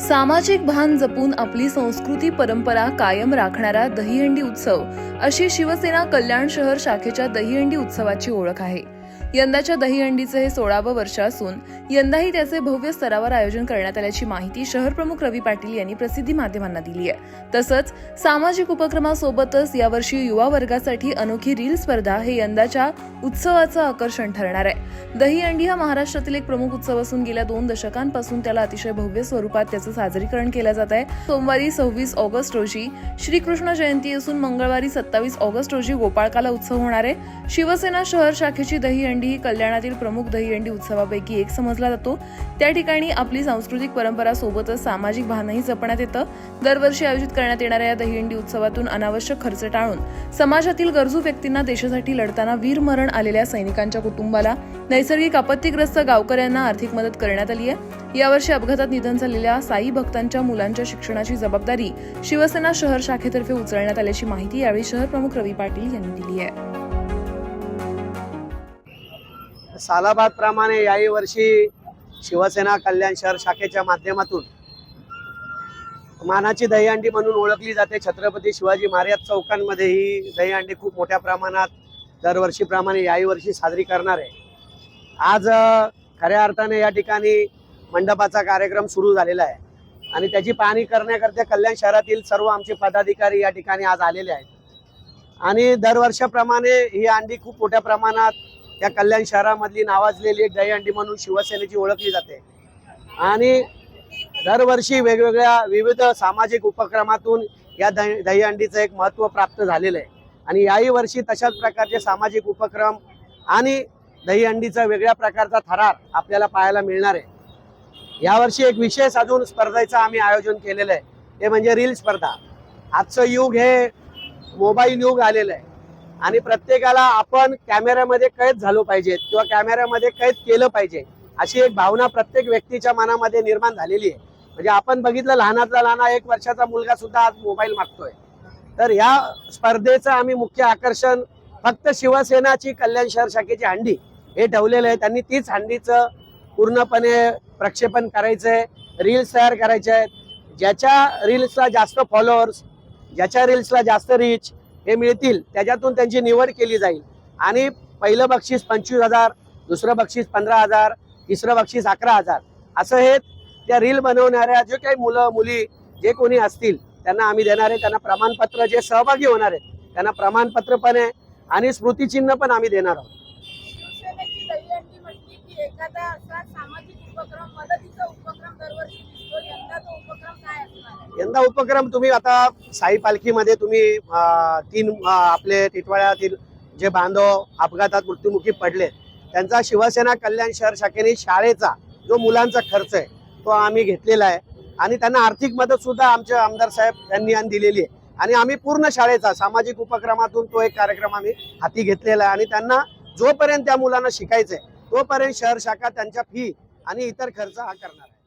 सामाजिक भान जपून आपली संस्कृती परंपरा कायम राखणारा दहीहंडी उत्सव अशी शिवसेना कल्याण शहर शाखेच्या दहीहंडी उत्सवाची ओळख आहे. यंदाच्या दहीहंडीचं हे सोळावं वर्ष असून यंदाही त्याचे भव्य स्तरावर आयोजन करण्यात आल्याची माहिती शहर प्रमुख रवी पाटील यांनी प्रसिद्धी माध्यमांना दिली आहे. तसंच सामाजिक उपक्रमासोबतच यावर्षी युवा वर्गासाठी अनोखी रील स्पर्धा हे यंदाच्या उत्सवाचं आकर्षण ठरणार आहे. दहीहंडी हा महाराष्ट्रातील एक प्रमुख उत्सव असून गेल्या दोन दशकांपासून त्याला अतिशय भव्य स्वरूपात त्याचं साजरीकरण केलं जात आहे. सोमवारी सव्वीस ऑगस्ट रोजी श्रीकृष्ण जयंती असून मंगळवारी सत्तावीस ऑगस्ट रोजी गोपाळकाला उत्सव होणार आहे. शिवसेना शहर शाखेची दहीहंडी ही कल्याणातील प्रमुख दहीहंडी उत्सवापैकी एक समजला जातो. त्या ठिकाणी आपली सांस्कृतिक परंपरा सोबतच सामाजिक भानही जपण्यात येतं. दरवर्षी आयोजित करण्यात येणाऱ्या या दहीहंडी उत्सवातून अनावश्यक खर्च टाळून समाजातील गरजू व्यक्तींना देशासाठी लढताना वीरमरण आलेल्या सैनिकांच्या कुटुंबाला नैसर्गिक आपत्तीग्रस्त गावकऱ्यांना आर्थिक मदत करण्यात आली आहे. यावर्षी अपघातात निधन झालेल्या साई भक्तांच्या मुलांच्या शिक्षणाची जबाबदारी शिवसेना शहर शाखेतर्फे उचलण्यात आल्याची माहिती यावेळी शहर प्रमुख रवी पाटील यांनी दिली आहे. सालाबाद प्रमाणे याही वर्षी शिवसेना कल्याण शहर शाखेच्या माध्यमातून मानाची दहीहंडी म्हणून ओळखली जाते. छत्रपती शिवाजी महाराज चौकांमध्ये ही दहीहंडी खूप मोठ्या प्रमाणात दरवर्षीप्रमाणे याही वर्षी साजरी करणार आहे. आज खऱ्या अर्थाने या ठिकाणी मंडपाचा कार्यक्रम सुरू झालेला आहे. आणि त्याची पाहणी करण्याकरता कल्याण शहरातील सर्व आमचे पदाधिकारी या ठिकाणी आज आलेले आहेत. आणि दरवर्षाप्रमाणे ही अंडी खूप मोठ्या प्रमाणात या कल्याण शहरामधली नावाजलेली दहीहंडी म्हणून शिवसेनेची ओळखली जाते. आणि दरवर्षी वेगवेगळ्या विविध सामाजिक उपक्रमातून या दही दहीहंडीचं एक महत्त्व प्राप्त झालेलं आहे आणि याही वर्षी तशाच प्रकारचे सामाजिक उपक्रम आणि दहीहंडीचा वेगळ्या प्रकारचा थरार आपल्याला पाहायला मिळणार आहे. यावर्षी एक विशेष अजून स्पर्धेचं आम्ही आयोजन केलेलं आहे. ते म्हणजे रील स्पर्धा. आजचं युग हे मोबाईल युग आलेलं आहे. आणि प्रत्येकाला आपण कॅमेऱ्यामध्ये कैद झालो पाहिजे किंवा कॅमेऱ्यामध्ये कैद केलं पाहिजे अशी एक भावना प्रत्येक व्यक्तीच्या मनामध्ये निर्माण झालेली आहे. म्हणजे आपण बघितलं लहानातला लहान एक वर्षाचा मुलगा सुद्धा आज मोबाईल मागतोय. तर ह्या स्पर्धेचं आम्ही मुख्य आकर्षण फक्त शिवसेनाची कल्याण शहर शाखेची हंडी हे ठेवलेलं आहे. त्यांनी तीच हंडीचं पूर्णपणे प्रक्षेपण करायचंय रील्स तयार करायचे आहेत ज्याच्या रील्सला जास्त फॉलोअर्स ज्याच्या रील्सला जास्त रीच हे मिळतील. त्याच्यातून त्यांची निवड केली जाईल. आणि पहिलं बक्षीस पंचवीस हजार दुसरं बक्षीस पंधरा हजार तिसरं बक्षीस अकरा हजार. असं हे त्या रील बनवणाऱ्या जे काही मुलं मुली जे कोणी असतील त्यांना आम्ही देणार आहे. त्यांना प्रमाणपत्र जे सहभागी होणार आहेत त्यांना प्रमाणपत्र पण आहे आणि स्मृतिचिन्ह पण आम्ही देणार आहोत शिवसेनेची दहीहंडी म्हटली की एखादा असा सामाजिक उपक्रम मदतीचा उपक्रम दरवर्षी दिसतो यंदा तो उपक्रम काय असणार आहे यंदा उपक्रम तुम्ही आता साई पालखीमध्ये तुम्ही तीन आपले टिटवाळ्यातील जे बांधव अपघातात मृत्युमुखी पडले त्यांचा शिवसेना कल्याण शहर शाखेने शाळेचा जो मुलांचा खर्च आहे तो आम्ही घेतलेला आहे. आणि त्यांना आर्थिक मदत सुद्धा आमचे आमदार साहेब यांनी दिलेली आहे. आणि आम्ही पूर्ण शाळेचा सामाजिक उपक्रमातून तो एक कार्यक्रम आम्ही हाती घेतलेला आहे. आणि त्यांना जोपर्यंत त्या मुलांना शिकायचंय तोपर्यंत शहर शाखा त्यांच्या फी आणि इतर खर्च हा करणार आहे.